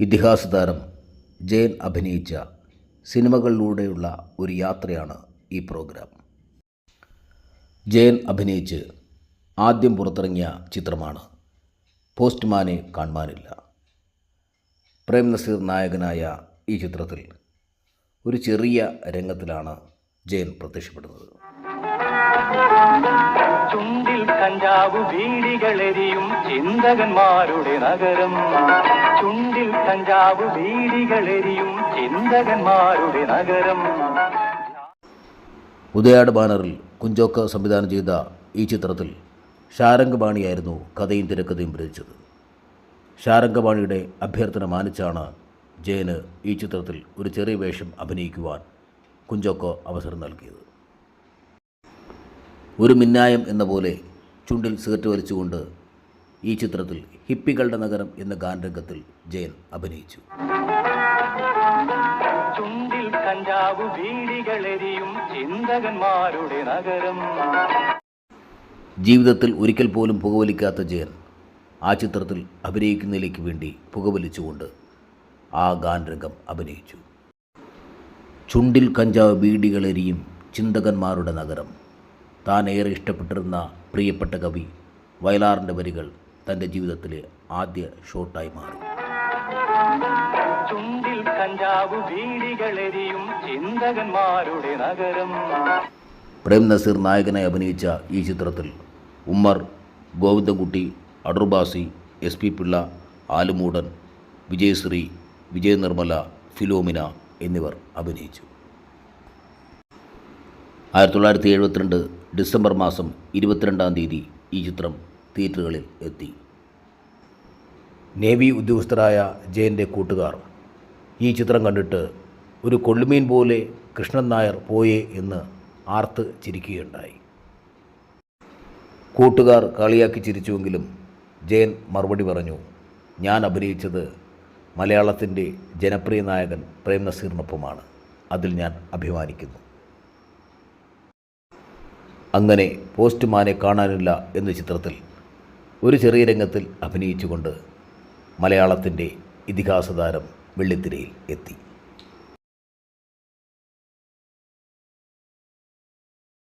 ഇതിഹാസ താരം ജയൻ അഭിനയിച്ച സിനിമകളിലൂടെയുള്ള ഒരു യാത്രയാണ് ഈ പ്രോഗ്രാം. ജയൻ അഭിനയിച്ച് ആദ്യം പുറത്തിറങ്ങിയ ചിത്രമാണ് പോസ്റ്റ്മാനെ കാണുവാനില്ല. പ്രേം നസീർ നായകനായ ഈ ചിത്രത്തിൽ ഒരു ചെറിയ രംഗത്തിലാണ് ജയൻ പ്രത്യക്ഷപ്പെടുന്നത്. ചുണ്ടിൽ കഞ്ചാവ് വീടികളെരിയും ചിന്തകന്മാരുടെ നഗരം. ചുണ്ടിൽ കഞ്ചാവ് വീടികളെരിയും ചിന്തകന്മാരുടെ നഗരം. ഉദയാട് ബാനറിൽ കുഞ്ചോക്ക സംവിധാനം ചെയ്ത ഈ ചിത്രത്തിൽ ഷാരംഗബാണിയായിരുന്നു കഥയും തിരക്കഥയും രചിച്ചത്. ഷാരംഗബാണിയുടെ അഭ്യർത്ഥന മാനിച്ചാണ് ജയന് ഈ ചിത്രത്തിൽ ഒരു ചെറിയ വേഷം അഭിനയിക്കുവാൻ കുഞ്ചോക്കോ അവസരം നൽകിയത്. ഒരു മിന്നായം എന്ന പോലെ ചുണ്ടിൽ സിഗരറ്റ് വലിച്ചുകൊണ്ട് ഈ ചിത്രത്തിൽ ഹിപ്പികളുടെ നഗരം എന്ന ഗാനരംഗത്തിൽ ജയൻ അഭിനയിച്ചു. ചുണ്ടിൽ കഞ്ചാവ് വീടികളെരിയും ചിന്തകന്മാരുടെ നഗരം. ജീവിതത്തിൽ ഒരിക്കൽ പോലും പുകവലിക്കാത്ത ജയൻ ആ ചിത്രത്തിൽ അഭിനയിക്കുന്നതിലേക്ക് വേണ്ടി പുകവലിച്ചുകൊണ്ട് ആ ഗാനരംഗം അഭിനയിച്ചു. ചുണ്ടിൽ കഞ്ചാവ് ബീഡികളെരിയും ചിന്തകന്മാരുടെ നഗരം. താൻ ഏറെ ഇഷ്ടപ്പെട്ടിരുന്ന പ്രിയപ്പെട്ട കവി വയലാറിന്റെ വരികൾ തന്റെ ജീവിതത്തിലെ ആദ്യ ഷോട്ടായി മാറി. ചുണ്ടിൽ കഞ്ചാവ് വീടികളെരിയും ചിന്തകന്മാരുടെ നഗരം. പ്രേം നസീർ നായകനായി അഭിനയിച്ച ഈ ചിത്രത്തിൽ ഉമ്മർ ഗോവിന്ദൻകുട്ടി അടൂർബാസി എസ് പി പിള്ള ആലുമൂടൻ വിജയശ്രീ വിജയ നിർമ്മല ഫിലോമിന എന്നിവർ അഭിനയിച്ചു. ആയിരത്തി തൊള്ളായിരത്തി എഴുപത്തിരണ്ട് ഡിസംബർ മാസം ഇരുപത്തിരണ്ടാം തീയതി ഈ ചിത്രം തിയേറ്ററുകളിൽ എത്തി. നേവി ഉദ്യോഗസ്ഥരായ ജയന്റെ കൂട്ടുകാർ ഈ ചിത്രം കണ്ടിട്ട് ഒരു കൊള്ളുമീൻ പോലെ കൃഷ്ണൻ നായർ പോയേ എന്ന് ആർത്ത് ചിരിക്കുകയുണ്ടായി. കൂട്ടുകാർ കളിയാക്കി ചിരിച്ചുവെങ്കിലും ജയൻ മറുപടി പറഞ്ഞു ഞാൻ അഭിനയിച്ചത് മലയാളത്തിന്റെ ജനപ്രിയ നായകൻ പ്രേം നസീറിനൊപ്പമാണ് അതിൽ ഞാൻ അഭിമാനിക്കുന്നു. അങ്ങനെ പോസ്റ്റ്മാനെ കാണാനില്ല എന്ന ചിത്രത്തിൽ ഒരു ചെറിയ രംഗത്തിൽ അഭിനയിച്ചുകൊണ്ട് മലയാളത്തിന്റെ ഇതിഹാസ താരം വെള്ളിത്തിരയിൽ എത്തി.